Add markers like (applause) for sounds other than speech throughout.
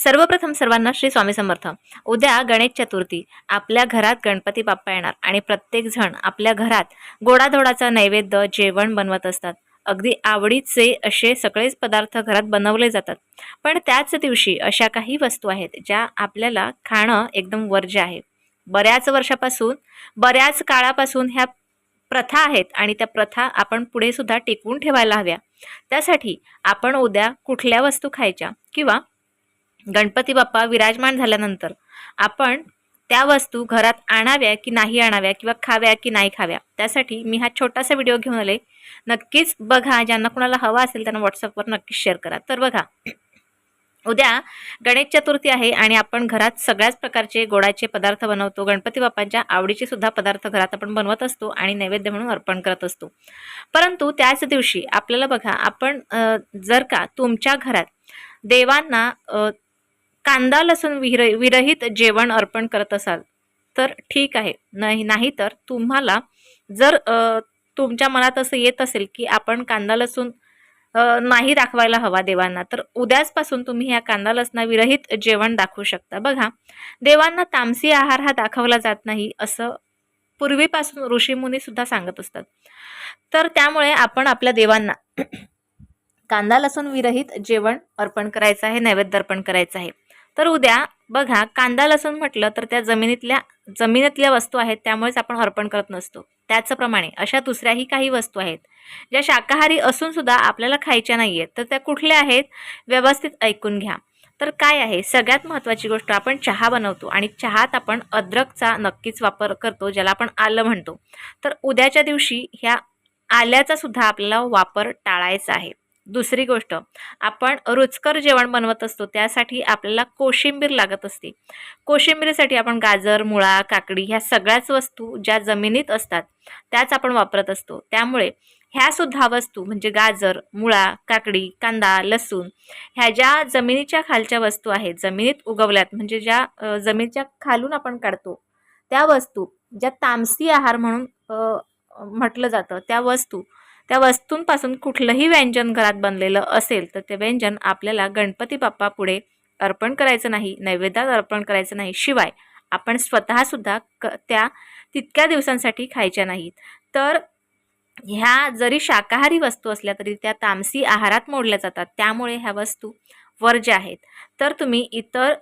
सर्वप्रथम सर्वांना श्री स्वामी समर्थ. उद्या गणेश चतुर्थी. आपल्या घरात गणपती बाप्पा येणार आणि प्रत्येक जण आपल्या घरात गोडाधोडाचा नैवेद्य जेवण बनवत असतात. अगदी आवडीचे असे सगळेच पदार्थ घरात बनवले जातात. पण त्याच दिवशी अशा काही वस्तू आहेत ज्या आपल्याला खाणं एकदम वर्ज्य आहे. बऱ्याच वर्षापासून बऱ्याच काळापासून ह्या प्रथा आहेत आणि त्या प्रथा आपण पुढे सुद्धा टिकवून ठेवायला हव्या. त्यासाठी आपण उद्या कुठल्या वस्तू खायच्या किंवा गणपती बाप्पा विराजमान झाल्यानंतर आपण त्या वस्तू घरात आणाव्या की नाही आणाव्या किंवा खाव्या की नाही खाव्या त्यासाठी मी हा छोटासा व्हिडिओ घेऊन आले. नक्कीच बघा ज्यांना कुणाला हवा असेल त्यांना व्हॉट्सअपवर नक्कीच शेअर करा. तर बघा उद्या गणेश चतुर्थी आहे आणि आपण घरात सगळ्याच प्रकारचे गोडाचे पदार्थ बनवतो. गणपती बाप्पांच्या आवडीचे सुद्धा पदार्थ घरात आपण बनवत असतो आणि नैवेद्य म्हणून अर्पण करत असतो. परंतु त्याच दिवशी आपल्याला बघा आपण जर का तुमच्या घरात देवांना कांदा लसूण विर विरहित जेवण अर्पण करत असाल तर ठीक आहे. नाही नाही तर तुम्हाला जर तुमच्या मनात असं येत असेल की आपण कांदा लसूण नाही दाखवायला हवा देवांना तर उद्याचपासून तुम्ही ह्या कांदा लसणा विरहित जेवण दाखवू शकता. बघा देवांना तामसी आहार हा दाखवला जात नाही असं पूर्वीपासून ऋषीमुनी सुद्धा सांगत असतात. तर त्यामुळे आपण आपल्या देवांना (clears throat) कांदा लसूण विरहित जेवण अर्पण करायचं आहे नैवेद्य अर्पण करायचं आहे. तर उद्या बघा कांदा लसूण म्हटलं तर त्या जमिनीतल्या जमिनीतल्या वस्तू आहेत त्यामुळेच आपण अर्पण करत नसतो. त्याचप्रमाणे अशा दुसऱ्याही काही वस्तू आहेत ज्या शाकाहारी असूनसुद्धा आपल्याला खायच्या नाही आहेत तर त्या कुठल्या आहेत व्यवस्थित ऐकून घ्या. तर काय आहे? सगळ्यात महत्त्वाची गोष्ट आपण चहा बनवतो आणि चहात आपण अद्रकचा नक्कीच वापर करतो ज्याला आपण आलं म्हणतो. तर उद्याच्या दिवशी ह्या आल्याचा सुद्धा आपल्याला वापर टाळायचा आहे. दुसरी गोष्ट आपण रुचकर जेवण बनवत असतो त्यासाठी आपल्याला कोशिंबीर लागत असते. कोशिंबीरीसाठी आपण गाजर मुळा काकडी ह्या सगळ्याच वस्तू ज्या जमिनीत असतात त्याच आपण वापरत असतो. त्यामुळे ह्या सुद्धा वस्तू म्हणजे गाजर मुळा काकडी कांदा लसूण ह्या ज्या जमिनीच्या खालच्या वस्तू आहेत जमिनीत उगवल्यात म्हणजे ज्या जमिनीच्या खालून आपण काढतो त्या वस्तू ज्या तामसी आहार म्हणून म्हटलं जातं त्या वस्तू त्या वस्तूंपासून कुठलंही व्यंजन घरात बनलेलं असेल तर ते व्यंजन आपल्याला गणपती बाप्पा पुढे अर्पण करायचं नाही नैवेद्यात अर्पण करायचं नाही. शिवाय आपण स्वतःसुद्धा क त्या तितक्या दिवसांसाठी खायच्या नाहीत. तर ह्या जरी शाकाहारी वस्तू असल्या तरी त्या तामसी आहारात मोडल्या जातात. त्यामुळे ह्या वस्तू वर्ज्य आहेत तर तुम्ही इतर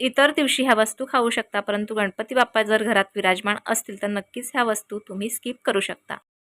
इतर दिवशी ह्या वस्तू खाऊ शकता. परंतु गणपती बाप्पा जर घरात विराजमान असतील तर नक्कीच ह्या वस्तू तुम्ही स्किप करू शकता.